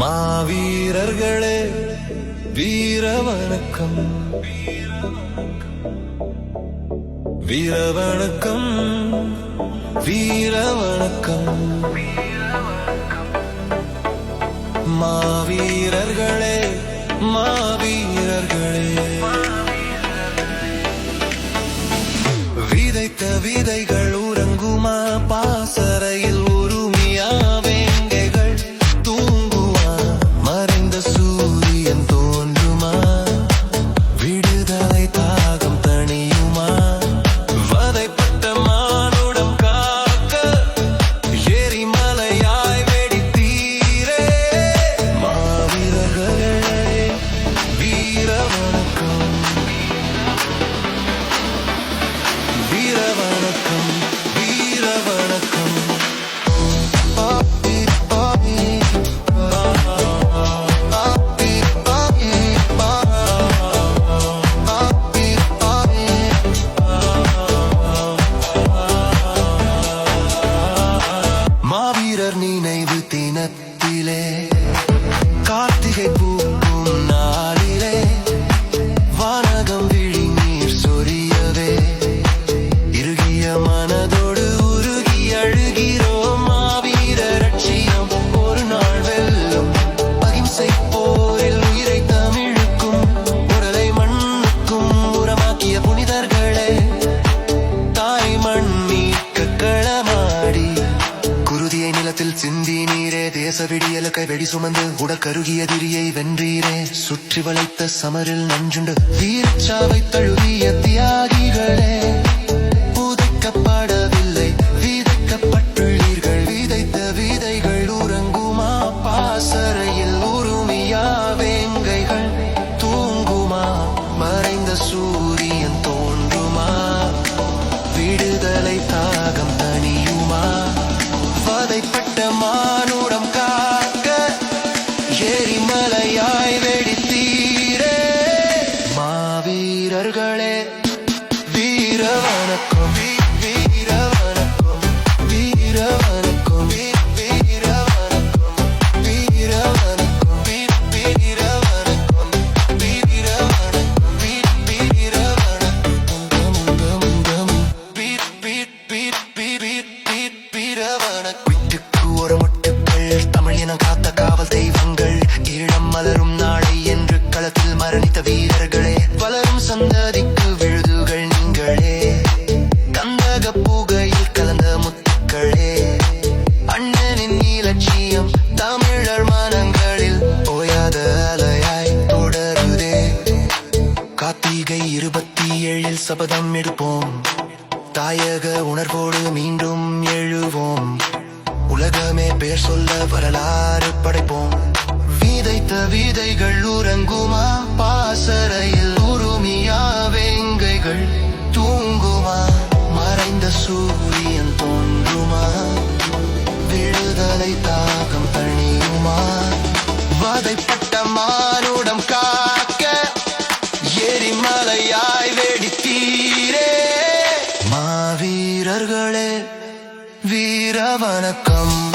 மாவீரர்களே வீர வணக்கம் வீர வணக்கம் வீர வணக்கம் மாவீரர்களே மாவீரர்களே. விதைத்த விதைகள் உறங்குமா பா 一眼多 சிந்தி நீரே தேச விடியலுக்கை வெடி சுமந்து உடற்கருகிய திரியை வென்றீரே. சுற்றி வளைத்த சமரில் நஞ்சுண்டு. வீரச்சாவை தழுவிய வணக்கம் வீர வணக்கம் வீர வணக்கம் வீர வணக்கம் வீர வணக்கம் வீர வணக்கம் வீர வணக்கம் வீர வணக்கம் வீர வணக்கம். வீட்டுக்கு ஒரு காத்த காவல் தெய்வங்கள் ஈழம் மலரும் சபதம் எடுப்போம். தாயக உணர்வோடு மீண்டும் எழுவோம். உலகமே பேர் சொல்ல வரலாறு படைப்போம். வீதைத்த வீதைகள் உறங்குமா? பாசறையில் உருமியா வேங்கைகள் தூங்குமா? மறைந்த சூரிய gonna come